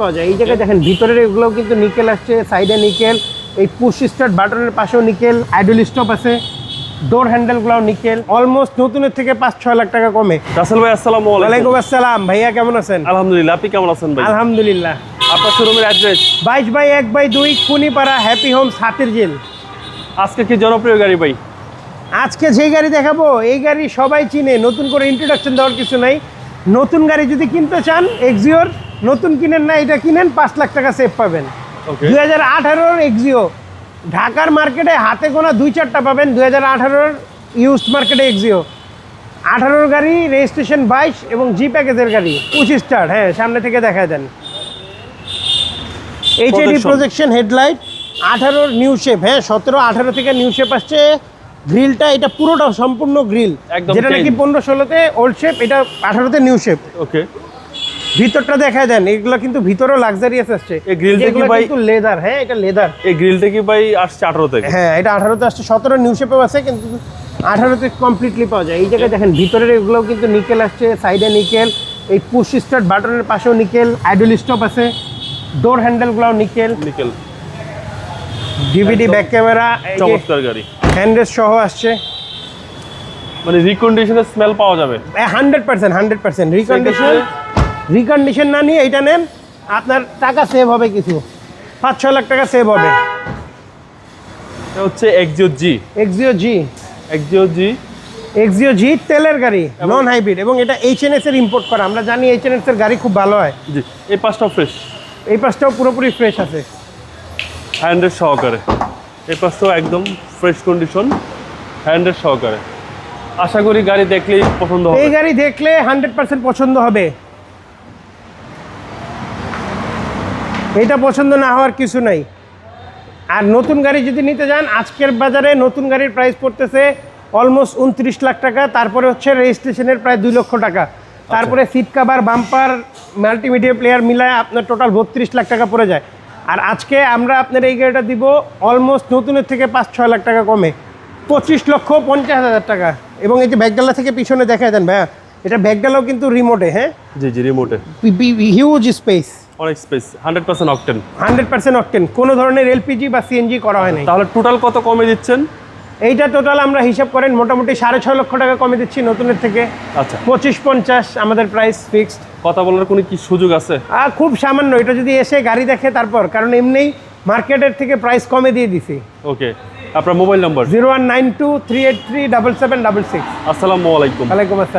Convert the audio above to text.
পাওয়া যায়। এই জায়গায় দেখেন ভিতরের এগুলো কিন্তু নিকেল আসছে সাইডে নিকেল এই পুশ স্টার্ট বাটনের পাশেও নিকেল আইডল স্টপ আছে ডোর হ্যান্ডেলগুলোও নিকেল অলমোস্ট নতুনের থেকে পাঁচ ছয় লাখ টাকা কমে। রাসেল ভাই আসসালামু ওয়ালাইকুম আলাইকুম আসসালাম। ভাইয়া কেমন আছেন? আলহামদুলিল্লাহ আপনি কেমন আছেন ভাই? আলহামদুলিল্লাহ। আপনার শোরুমের অ্যাড্রেস বাইশ বাই এক বাই দুই কুনিপাড়া হ্যাপি হোমস হাতির জেল। আজকে কি জনপ্রিয় গাড়ি ভাই? আজকে যে গাড়ি দেখাবো এই গাড়ি সবাই চিনে। নতুন করে ইন্ট্রোডাকশন দেওয়ার কিছু নাই। নতুন গাড়ি যদি কিনতে চান এক্সিওর নতুন কিনেন না এটা কিনেন পাঁচ লাখ টাকা সেভ পাবেন। দুই হাজার আঠারোর এক্সিও ঢাকার মার্কেটে হাতে গোনা দুই চারটা পাবেন দুই হাজার আঠারোর ইউজড মার্কেটে এক্সিও আঠারোর গাড়ি রেজিস্ট্রেশন বাইশ এবং জি প্যাকেজের গাড়ি পঁচিশ স্টার হ্যাঁ সামনে থেকে দেখা দেন। এইচএডি. প্রজেকশন হেডলাইট আঠারোর নিউ শেপ হ্যাঁ সতেরো আঠারো থেকে নিউ শেপ আসছে। গ্রিলটা এটা পুরোটা সম্পূর্ণ গ্রিল যেটা নাকি পনেরো ষোলোতে ওল্ড শেপ এটা আঠারোতে নিউ শেপ ওকে ভিতরটা দেখায় দেন এগুলো কিন্তু ভিতরেও লাক্সারিয়াস আসছে। এই গ্রিলটা কি ভাই- কিন্তু লেদার হ্যাঁ এটা লেদার এই গ্রিলটা কি ভাই আসছে আঠারো থেকে? হ্যাঁ এটা আঠারোতে আসছে সতেরো নিউ শেপেও আছে কিন্তু আঠারোতে কমপ্লিটলি পাওয়া যায়। এই জায়গায় দেখেন ভিতরের এগুলোও কিন্তু নিকেল আসছে সাইডে নিকেল এই পুশ স্টার্ট বাটনের পাশেও নিকেল আইডল স্টপ আছে door হ্যান্ডেলগুলোও nickel nickel DVD back camera চমৎকার গাড়ি। হ্যান্ডেস সহ আসছে। মানে রিকন্ডিশনের স্মেল পাওয়া যাবে। Hundred percent hundred percent recondition recondition না নিয়ে এইটা নেন আপনার টাকা সেভ হবে কিছু। পাঁচ ছ লাখ টাকা সেভ হবে। এটা হচ্ছে Axio G Axio G Axio G Axio G তেলের গাড়ি নন হাইব্রিড এবং এটা এর ইম্পোর্ট করা। আমরা জানি এর গাড়ি খুব ভালো হয়। জি এই পাঁচটা ফ্রেশ এই পুরোপুরি ফ্রেশ আছে। হ্যান্ডের সহকারে। এই একদম ফ্রেশ কন্ডিশন হ্যান্ডের সহকারে। আশা করি গাড়ি দেখলেই পছন্দ হবে। এই গাড়ি দেখলে হান্ড্রেড পার্সেন্ট পছন্দ হবে। এটা পছন্দ না হওয়ার কিছু নাই। আর নতুন গাড়ি যদি নিতে যান আজকের বাজারে নতুন গাড়ির প্রাইস পড়তেছে অলমোস্ট উনত্রিশ লাখ টাকা তারপরে হচ্ছে রেজিস্ট্রেশনের প্রায় দুই লক্ষ টাকা। তারপরে seat cover bumper multimedia player মিলায় আপনার টোটাল বত্রিশ লাখ টাকা পড়ে যায়। আর আজকে আমরা আপনার এই গাড়িটা দিব অলমোস্ট নতুনের থেকে পাঁচ ছয় লাখ টাকা কমে। পঁচিশ লক্ষ পঞ্চাশ হাজার টাকা। এবং এই যে ব্যাগডালা থেকে পিছনে দেখা দেন ভাইয়া এটা ব্যাগডালাও কিন্তু রিমোটে হ্যাঁ? জি জি রিমোটে হিউজ স্পেস অনেক space hundred percent octane hundred percent octane কোনো ধরনের এলপিজি বা সিএনজি করা হয় নাই। তাহলে টোটাল কত কমে দিচ্ছেন? এইটা টোটাল আমরা হিসাব করেন মোটামুটি সাড়ে ছয় লক্ষ টাকা কমে দিচ্ছি নতুনের থেকে। আচ্ছা। পঁচিশ পঞ্চাশ আমাদের প্রাইস ফিক্সড কথা বলার কোনো কি সুযোগ আছে? খুব সামান্য এটা যদি এসে গাড়ি দেখে তারপর কারণ এমনিই মার্কেটের থেকে প্রাইস কমে দিয়ে দিছি। ওকে আপনার mobile number zero one nine two three eight three double seven double six আসসালামু আলাইকুম। ওয়ালাইকুম আসসালাম।